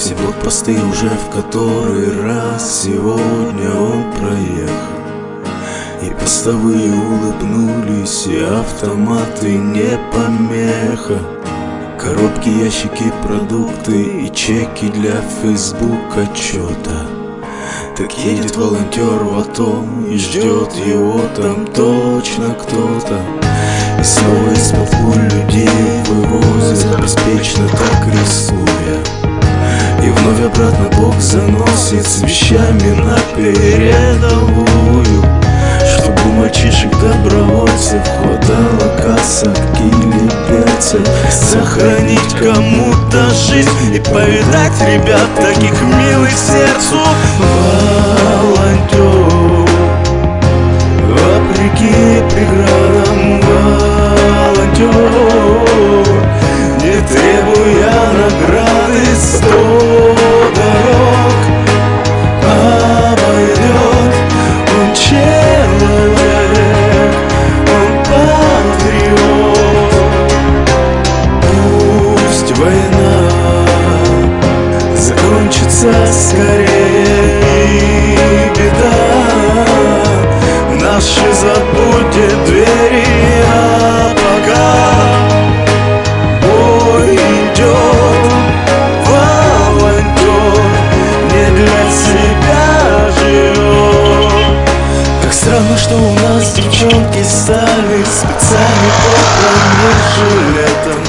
Все блокпосты уже в который раз. Сегодня он проехал И постовые улыбнулись, и автоматы не помеха. Коробки, ящики, продукты и чеки для фейсбук отчета. Так едет волонтер в АТО и ждет его там точно кто-то. И снова пуль людей вывозят беспечно так рисуя и вновь обратно Бог заносит с вещами на передовую Чтобы мальчишек добровольцев хватало касок или перцев Сохранить кому-то жизнь и повидать ребят таких милых сердцу Волонтер Вопреки преградам волонтер закончится скорее беда Наши забудет двери, а пока Бой идет волонтер Не для себя живет. Как странно, что у нас девчонки стали Специально жилетом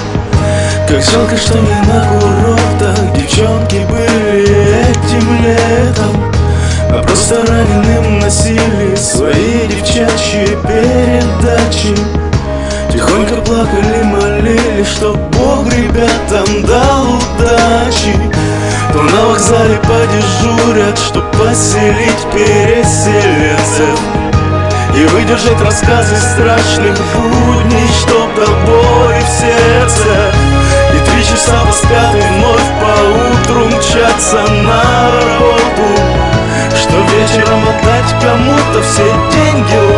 Как жалко, что не на курортах Девчонки а просто раненым носили свои девчачьи передачи. Тихонько плакали, молили, что Бог ребятам дал удачи. То на вокзале подежурят, чтоб поселить переселенцев. И выдержать рассказы страшных будней, чтоб до боли в сердце. И три часа и вновь поутру мчаться на работу вечером отдать кому-то все деньги,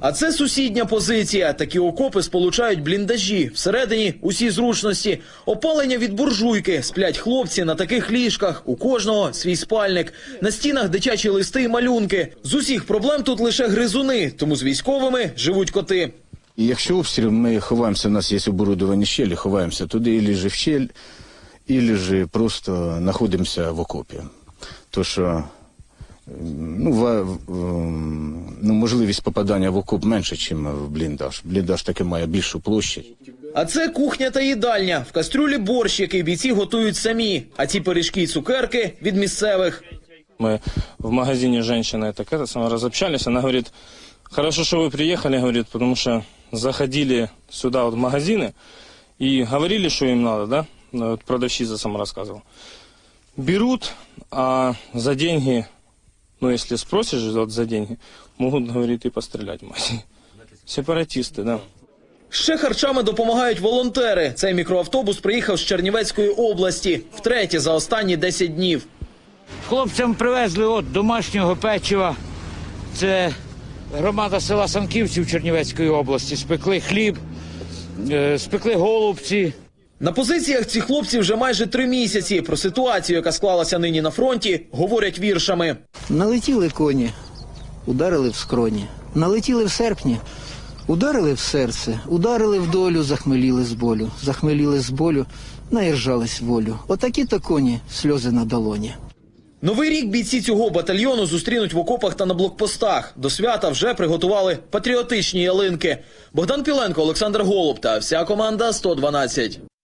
А це сусідня позиція. Такі окопи сполучають бліндажі. Всередині усі зручності. Опалення від буржуйки. Сплять хлопці на таких ліжках. У кожного свій спальник. На стінах дитячі листи і малюнки. З усіх проблем тут лише гризуни, тому з військовими живуть коти. І якщо обстріл, ми ховаємося, у нас є оборудовані щелі, ховаємося туди, і же в щель, і же просто знаходимося в окопі. То що ну, ва- в- м, ну, можливість попадання в окоп менше, ніж в бліндаж. Бліндаж таки має більшу площадь. А це кухня та їдальня. В кастрюлі борщ, який бійці готують самі. А ці пиріжки й цукерки від місцевих. Мы в магазине женщина так это сама разобщались, она говорит, хорошо, что вы приехали, говорит, потому что заходили сюда вот в магазины и говорили, что им надо, да, Ну, вот продавщица сама рассказывала. Берут, а за деньги, ну если спросишь вот за деньги, могут, говорит, и пострелять магазине. Сепаратисты, да. Ще харчами допомагають волонтери. Цей мікроавтобус приїхав з Чернівецької області втретє за останні 10 днів. Хлопцям привезли от домашнього печива. Це громада села Санківців Чернівецької області. Спекли хліб, е, спекли голубці. На позиціях ці хлопці вже майже три місяці. Про ситуацію, яка склалася нині на фронті, говорять віршами. Налетіли коні, ударили в скроні. налетіли в серпні, ударили в серце, ударили в долю, захмеліли з болю, захмеліли з болю, наїжджались волю. Отакі то коні, сльози на долоні. Новий рік бійці цього батальйону зустрінуть в окопах та на блокпостах. До свята вже приготували патріотичні ялинки. Богдан Піленко, Олександр Голуб та вся команда 112.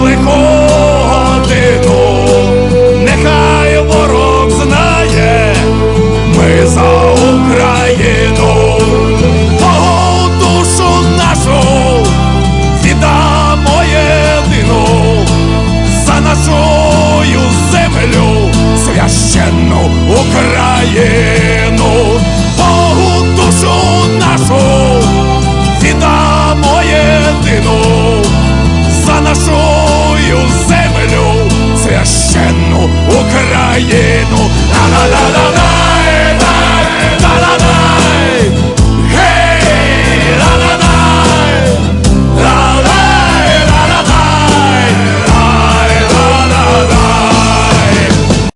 цю лиху годину, нехай ворог знає, ми за lleno